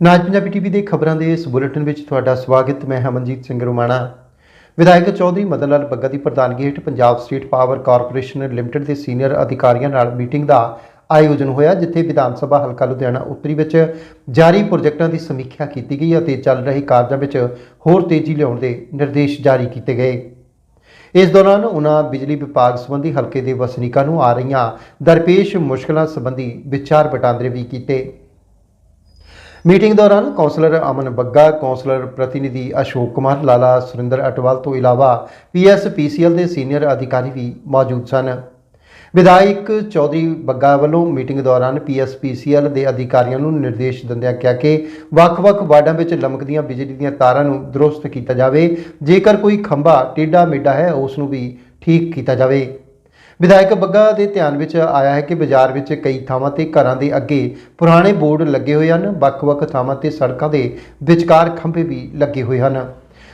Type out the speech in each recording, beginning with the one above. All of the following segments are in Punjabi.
ਨਾਜ ਪੰਜਾਬੀ ਟੀਵੀ ਦੇ ਖਬਰਾਂ ਦੇ ਇਸ ਬੁਲੇਟਿਨ ਵਿੱਚ ਤੁਹਾਡਾ ਸਵਾਗਤ, ਮੈਂ ਹਮਨਜੀਤ ਸਿੰਘ ਰੋਮਾਣਾ। ਵਿਧਾਇਕ ਚੌਧਰੀ ਮਦਨ ਲਾਲ ਬੱਗਾ ਦੀ ਪ੍ਰਧਾਨਗੀ ਹੇਠ Punjab state power corporation limited ਦੇ ਸੀਨੀਅਰ ਅਧਿਕਾਰੀਆਂ ਨਾਲ ਮੀਟਿੰਗ ਦਾ ਆਯੋਜਨ ਹੋਇਆ, ਜਿੱਥੇ ਵਿਧਾਨ ਸਭਾ ਹਲਕਾ ਲੁਧਿਆਣਾ ਉੱਤਰੀ ਵਿੱਚ ਜਾਰੀ ਪ੍ਰੋਜੈਕਟਾਂ ਦੀ ਸਮੀਖਿਆ ਕੀਤੀ ਗਈ ਅਤੇ ਚੱਲ ਰਹੇ ਕਾਰਜਾਂ ਵਿੱਚ ਹੋਰ ਤੇਜ਼ੀ ਲਿਆਉਣ ਦੇ ਨਿਰਦੇਸ਼ ਜਾਰੀ ਕੀਤੇ ਗਏ। ਇਸ ਦੌਰਾਨ ਉਹਨਾਂ ਬਿਜਲੀ ਵਿਭਾਗ ਸੰਬੰਧੀ ਹਲਕੇ ਦੇ ਵਸਨੀਕਾਂ ਨੂੰ ਆ ਰਹੀਆਂ ਦਰਪੇਸ਼ ਮੁਸ਼ਕਲਾਂ ਸੰਬੰਧੀ ਵਿਚਾਰ ਵਟਾਂਦਰੇ ਵੀ ਕੀਤੇ। ਮੀਟਿੰਗ ਦੌਰਾਨ ਕੌਂਸਲਰ ਅਮਨ ਬੱਗਾ, ਕੌਂਸਲਰ ਪ੍ਰਤੀਨਿਧੀ ਅਸ਼ੋਕ ਕੁਮਾਰ, ਲਾਲਾ ਸੁਰਿੰਦਰ ਅਟਵਾਲ ਤੋਂ ਇਲਾਵਾ ਪੀਐਸਪੀਸੀਐਲ ਦੇ ਸੀਨੀਅਰ ਅਧਿਕਾਰੀ ਵੀ ਮੌਜੂਦ ਸਨ। ਵਿਧਾਇਕ ਚੌਧਰੀ ਬੱਗਾ ਵੱਲੋਂ ਮੀਟਿੰਗ ਦੌਰਾਨ ਪੀਐਸਪੀਸੀਐਲ ਦੇ ਅਧਿਕਾਰੀਆਂ ਨੂੰ ਨਿਰਦੇਸ਼ ਦਿੰਦਿਆਂ ਕਿਹਾ ਕਿ ਵੱਖ-ਵੱਖ ਵਾਰਡਾਂ ਵਿੱਚ ਲਮਕਦੀਆਂ ਬਿਜਲੀ ਦੀਆਂ ਤਾਰਾਂ ਨੂੰ ਦਰੁਸਤ ਕੀਤਾ ਜਾਵੇ। ਜੇਕਰ ਕੋਈ ਖੰਭਾ ਟੇਢਾ ਮੇਢਾ ਹੈ, ਉਸ ਨੂੰ ਵੀ ਠੀਕ ਕੀਤਾ ਜਾਵੇ। ਵਿਧਾਇਕ ਬੱਗਾ ਦੇ ਧਿਆਨ ਵਿੱਚ ਆਇਆ ਹੈ ਕਿ ਬਾਜ਼ਾਰ ਵਿੱਚ ਕਈ ਥਾਵਾਂ ਤੇ ਘਰਾਂ ਦੇ ਅੱਗੇ ਪੁਰਾਣੇ ਬੋਰਡ ਲੱਗੇ ਹੋਏ ਹਨ। ਵੱਖ-ਵੱਖ ਥਾਵਾਂ ਤੇ ਸੜਕਾਂ ਦੇ ਵਿਚਕਾਰ ਖੰਭੇ ਵੀ ਲੱਗੇ ਹੋਏ ਹਨ,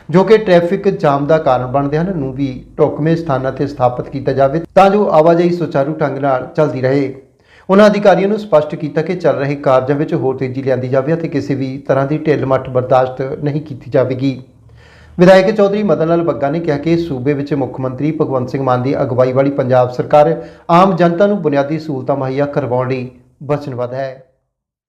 ਜੋ ਕਿ ਟ੍ਰੈਫਿਕ ਜਾਮ ਦਾ ਕਾਰਨ ਬਣਦੇ ਹਨ। ਨੂੰ ਵੀ ਢੁਕਵੇਂ ਸਥਾਨਾਂ ਤੇ ਸਥਾਪਿਤ ਕੀਤਾ ਜਾਵੇ ਤਾਂ ਜੋ ਆਵਾਜਾਈ ਸੁਚਾਰੂ ਢੰਗ ਨਾਲ ਚੱਲਦੀ ਰਹੇ। ਉਹਨਾਂ ਅਧਿਕਾਰੀਆਂ ਨੂੰ ਸਪਸ਼ਟ ਕੀਤਾ ਕਿ ਚੱਲ ਰਹੇ ਕਾਰਜਾਂ ਵਿੱਚ ਹੋਰ ਤੇਜ਼ੀ ਲਿਆਂਦੀ ਜਾਵੇ ਅਤੇ ਕਿਸੇ ਵੀ ਤਰ੍ਹਾਂ ਦੀ ਢਿੱਲ ਮੱਠ ਬਰਦਾਸ਼ਤ ਨਹੀਂ ਕੀਤੀ ਜਾਵੇਗੀ। ਵਿਧਾਇਕ ਚੌਧਰੀ ਮਦਨ ਲਾਲ ਬੱਗਾ ਨੇ ਕਿਹਾ ਕਿ ਸੂਬੇ ਵਿੱਚ ਮੁੱਖ ਮੰਤਰੀ ਭਗਵੰਤ ਸਿੰਘ ਮਾਨ ਦੀ ਅਗਵਾਈ ਵਾਲੀ ਪੰਜਾਬ ਸਰਕਾਰ ਆਮ ਜਨਤਾ ਨੂੰ ਬੁਨਿਆਦੀ ਸਹੂਲਤਾਂ ਮੁਹੱਈਆ ਕਰਵਾਉਣ ਲਈ ਵਚਨਬੱਧ ਹੈ।